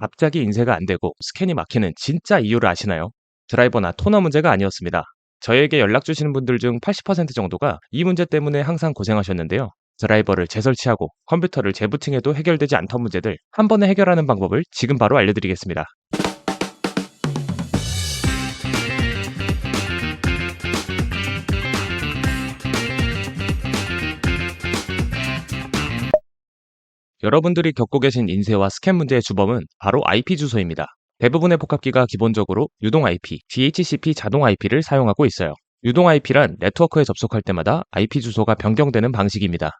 갑자기 인쇄가 안 되고 스캔이 막히는 진짜 이유를 아시나요? 드라이버나 토너 문제가 아니었습니다. 저에게 연락 주시는 분들 중 80% 정도가 이 문제 때문에 항상 고생하셨는데요. 드라이버를 재설치하고 컴퓨터를 재부팅해도 해결되지 않던 문제들 한 번에 해결하는 방법을 지금 바로 알려드리겠습니다. 여러분들이 겪고 계신 인쇄와 스캔 문제의 주범은 바로 IP 주소입니다. 대부분의 복합기가 기본적으로 유동 IP, DHCP 자동 IP를 사용하고 있어요. 유동 IP란 네트워크에 접속할 때마다 IP 주소가 변경되는 방식입니다.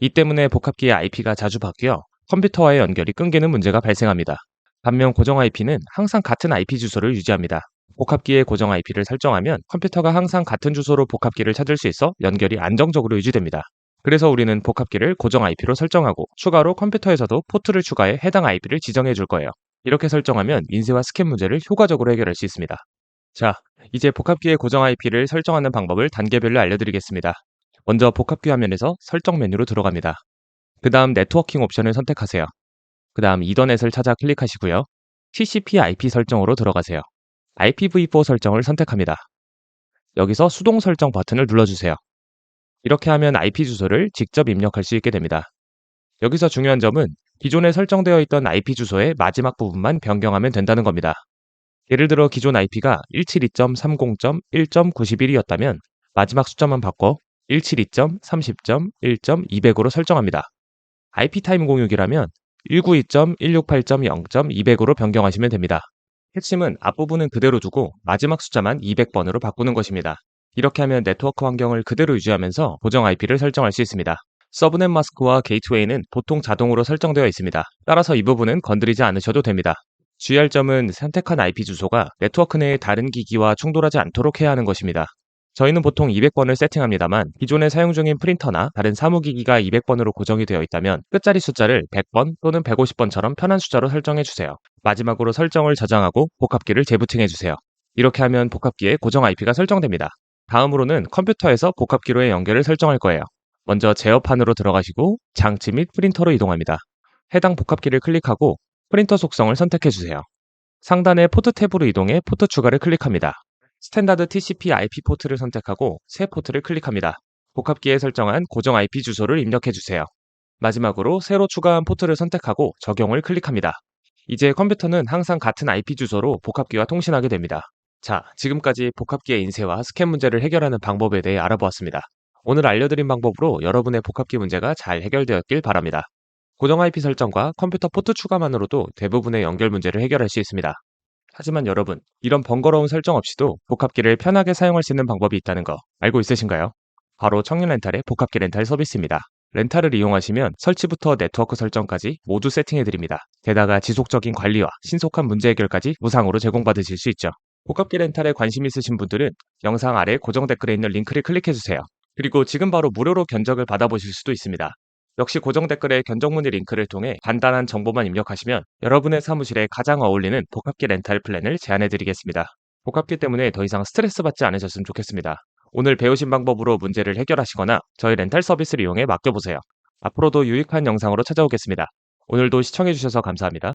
이 때문에 복합기의 IP가 자주 바뀌어 컴퓨터와의 연결이 끊기는 문제가 발생합니다. 반면 고정 IP는 항상 같은 IP 주소를 유지합니다. 복합기의 고정 IP를 설정하면 컴퓨터가 항상 같은 주소로 복합기를 찾을 수 있어 연결이 안정적으로 유지됩니다. 그래서 우리는 복합기를 고정 IP로 설정하고 추가로 컴퓨터에서도 포트를 추가해 해당 IP를 지정해 줄 거예요. 이렇게 설정하면 인쇄와 스캔 문제를 효과적으로 해결할 수 있습니다. 자, 이제 복합기의 고정 IP를 설정하는 방법을 단계별로 알려드리겠습니다. 먼저 복합기 화면에서 설정 메뉴로 들어갑니다. 그 다음 네트워킹 옵션을 선택하세요. 그 다음 이더넷을 찾아 클릭하시고요. TCP IP 설정으로 들어가세요. IPv4 설정을 선택합니다. 여기서 수동 설정 버튼을 눌러주세요. 이렇게 하면 IP 주소를 직접 입력할 수 있게 됩니다. 여기서 중요한 점은 기존에 설정되어 있던 IP 주소의 마지막 부분만 변경하면 된다는 겁니다. 예를 들어 기존 IP가 172.30.1.91이었다면 마지막 숫자만 바꿔 172.30.1.200으로 설정합니다. IP 타임 공유기라면 192.168.0.200으로 변경하시면 됩니다. 핵심은 앞부분은 그대로 두고 마지막 숫자만 200번으로 바꾸는 것입니다. 이렇게 하면 네트워크 환경을 그대로 유지하면서 고정 IP를 설정할 수 있습니다. 서브넷 마스크와 게이트웨이는 보통 자동으로 설정되어 있습니다. 따라서 이 부분은 건드리지 않으셔도 됩니다. 주의할 점은 선택한 IP 주소가 네트워크 내의 다른 기기와 충돌하지 않도록 해야 하는 것입니다. 저희는 보통 200번을 세팅합니다만 기존에 사용 중인 프린터나 다른 사무기기가 200번으로 고정이 되어 있다면 끝자리 숫자를 100번 또는 150번처럼 편한 숫자로 설정해 주세요. 마지막으로 설정을 저장하고 복합기를 재부팅해 주세요. 이렇게 하면 복합기에 고정 IP가 설정됩니다. 다음으로는 컴퓨터에서 복합 기로의 연결을 설정할 거예요. 먼저 제어판으로 들어가시고 장치 및 프린터로 이동합니다. 해당 복합기를 클릭하고 프린터 속성을 선택해 주세요. 상단의 포트 탭으로 이동해 포트 추가를 클릭합니다. 스탠다드 TCP IP 포트를 선택하고 새 포트를 클릭합니다. 복합기에 설정한 고정 IP 주소를 입력해 주세요. 마지막으로 새로 추가한 포트를 선택하고 적용을 클릭합니다. 이제 컴퓨터는 항상 같은 IP 주소로 복합기와 통신하게 됩니다. 자, 지금까지 복합기의 인쇄와 스캔 문제를 해결하는 방법에 대해 알아보았습니다. 오늘 알려드린 방법으로 여러분의 복합기 문제가 잘 해결되었길 바랍니다. 고정 IP 설정과 컴퓨터 포트 추가만으로도 대부분의 연결 문제를 해결할 수 있습니다. 하지만 여러분, 이런 번거로운 설정 없이도 복합기를 편하게 사용할 수 있는 방법이 있다는 거 알고 있으신가요? 바로 청년 렌탈의 복합기 렌탈 서비스입니다. 렌탈을 이용하시면 설치부터 네트워크 설정까지 모두 세팅해드립니다. 게다가 지속적인 관리와 신속한 문제 해결까지 무상으로 제공받으실 수 있죠. 복합기 렌탈에 관심 있으신 분들은 영상 아래 고정 댓글에 있는 링크를 클릭해주세요. 그리고 지금 바로 무료로 견적을 받아보실 수도 있습니다. 역시 고정 댓글의 견적 문의 링크를 통해 간단한 정보만 입력하시면 여러분의 사무실에 가장 어울리는 복합기 렌탈 플랜을 제안해 드리겠습니다. 복합기 때문에 더 이상 스트레스 받지 않으셨으면 좋겠습니다. 오늘 배우신 방법으로 문제를 해결하시거나 저희 렌탈 서비스를 이용해 맡겨보세요. 앞으로도 유익한 영상으로 찾아오겠습니다. 오늘도 시청해주셔서 감사합니다.